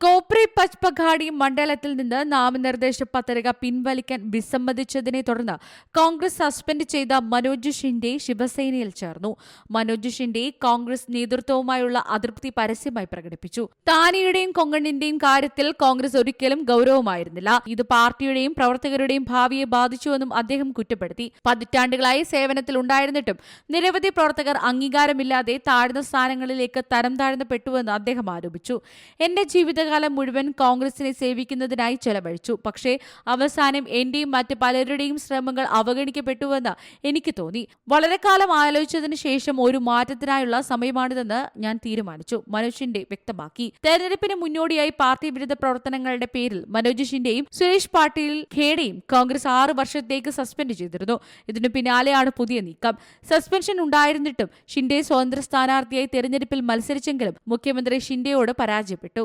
കോപ്രി പച്പഘാടി മണ്ഡലത്തിൽ നിന്ന് നാമനിർദ്ദേശ പത്രിക പിൻവലിക്കാൻ വിസമ്മതിച്ചതിനെ തുടർന്ന് കോൺഗ്രസ് സസ്പെൻഡ് ചെയ്ത മനോജ് ഷിൻഡെ ശിവസേനയിൽ ചേർന്നു. മനോജ് ഷിൻഡെ കോൺഗ്രസ് നേതൃത്വവുമായുള്ള അതൃപ്തി പരസ്യമായി പ്രകടിപ്പിച്ചു. താനിയുടെയും കൊങ്കണിന്റെയും കാര്യത്തിൽ കോൺഗ്രസ് ഒരിക്കലും ഗൗരവമായിരുന്നില്ല. ഇത് പാർട്ടിയുടെയും പ്രവർത്തകരുടെയും ഭാവിയെ ബാധിച്ചുവെന്നും അദ്ദേഹം കുറ്റപ്പെടുത്തി. പതിറ്റാണ്ടുകളായി സേവനത്തിൽ ഉണ്ടായിരുന്നിട്ടും നിരവധി പ്രവർത്തകർ അംഗീകാരമില്ലാതെ താഴ്ന്ന സ്ഥാനങ്ങളിലേക്ക് തരം താഴ്ന്നപ്പെട്ടുവെന്ന് അദ്ദേഹം ആരോപിച്ചു. എന്റെ ജീവിതകാലം മുഴുവൻ കോൺഗ്രസിനെ സേവിക്കുന്നതിനായി ചെലവഴിച്ചു. പക്ഷേ അവസാനം എന്റെയും മറ്റ് പലരുടെയും ശ്രമങ്ങൾ അവഗണിക്കപ്പെട്ടുവെന്ന് എനിക്ക് തോന്നി. വളരെ കാലം ആലോചിച്ചതിന് ശേഷം ഒരു മാറ്റത്തിനായുള്ള സമയമാണിതെന്ന് ഞാൻ തീരുമാനിച്ചു മനോജ് ഷിൻഡെ വ്യക്തമാക്കി. തെരഞ്ഞെടുപ്പിന് മുന്നോടിയായി പാർട്ടി വിരുദ്ധ പ്രവർത്തനങ്ങളുടെ പേരിൽ മനോജ് സുരേഷ് പാട്ടീൽ ഖേഡയും കോൺഗ്രസ് ആറ് വർഷത്തേക്ക് സസ്പെൻഡ് ചെയ്തിരുന്നു. ഇതിനു പിന്നാലെയാണ് പുതിയ നീക്കം. സസ്പെൻഷൻ ഉണ്ടായിരുന്നിട്ടും ഷിൻഡെ സ്വതന്ത്ര സ്ഥാനാർത്ഥിയായി തെരഞ്ഞെടുപ്പിൽ മത്സരിച്ചെങ്കിലും മുഖ്യമന്ത്രി ഷിൻഡെയോട് പരാജയപ്പെട്ടു.